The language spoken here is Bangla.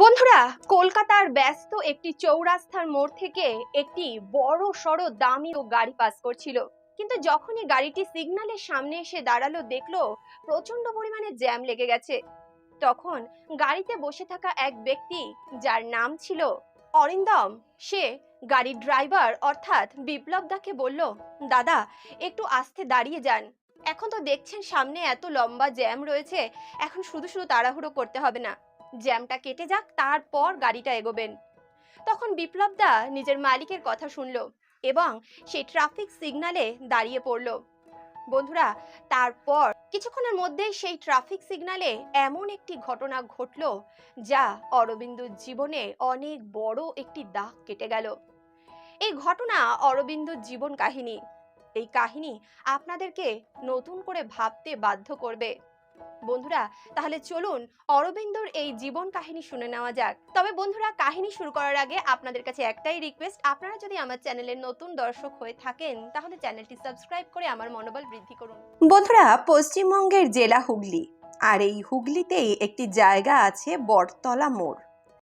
বন্ধুরা, কলকাতার ব্যস্ত একটি চৌরাস্তার মোড় থেকে একটি বড় সড়ো দামি ও গাড়ি পাস করছিল। কিন্তু যখনই গাড়িটি সিগন্যালের সামনে এসে দাঁড়াল, দেখল প্রচণ্ড পরিমাণে জ্যাম লেগে গেছে। তখন গাড়িতে বসে থাকা এক ব্যক্তি, যার নাম ছিল অরিন্দম, সে গাড়ির ড্রাইভার অর্থাৎ বিপ্লব দাকে বলল, দাদা, একটু আস্তে দাঁড়িয়ে যান। এখন তো দেখছেন সামনে এত লম্বা জ্যাম রয়েছে, এখন শুধু শুধু তাড়াহুড়ো করতে হবে না। জ্যামটা কেটে যাক, তারপর গাড়িটা এগোবেন। তখন বিপ্লব দা নিজের মালিকের কথা শুনল এবং সেই ট্রাফিক সিগনালে দাঁড়িয়ে পড়ল। বন্ধুরা, তারপর কিছুক্ষণের মধ্যেই সেই ট্রাফিক সিগনালে এমন একটি ঘটনা ঘটল যা অরবিন্দুর জীবনে অনেক বড় একটি দাগ কেটে গেল। এই ঘটনা অরবিন্দুর জীবন কাহিনী। এই কাহিনী আপনাদেরকে নতুন করে ভাবতে বাধ্য করবে। বন্ধুরা, তাহলে চলুন অরবিন্দর এই জীবন কাহিনী শুনে নেওয়া যাক। তবে বন্ধুরা, কাহিনী শুরু করার আগে আপনাদের কাছে একটাই রিকোয়েস্ট আপনারা যদি আমার চ্যানেলের নতুন দর্শক হয়ে থাকেন, তাহলে চ্যানেলটি সাবস্ক্রাইব করে আমার মনোবল বৃদ্ধি করুন। বন্ধুরা, পশ্চিমবঙ্গের জেলা হুগলি, আর এই হুগলিতেই একটি জায়গা আছে বটতলা মোড়।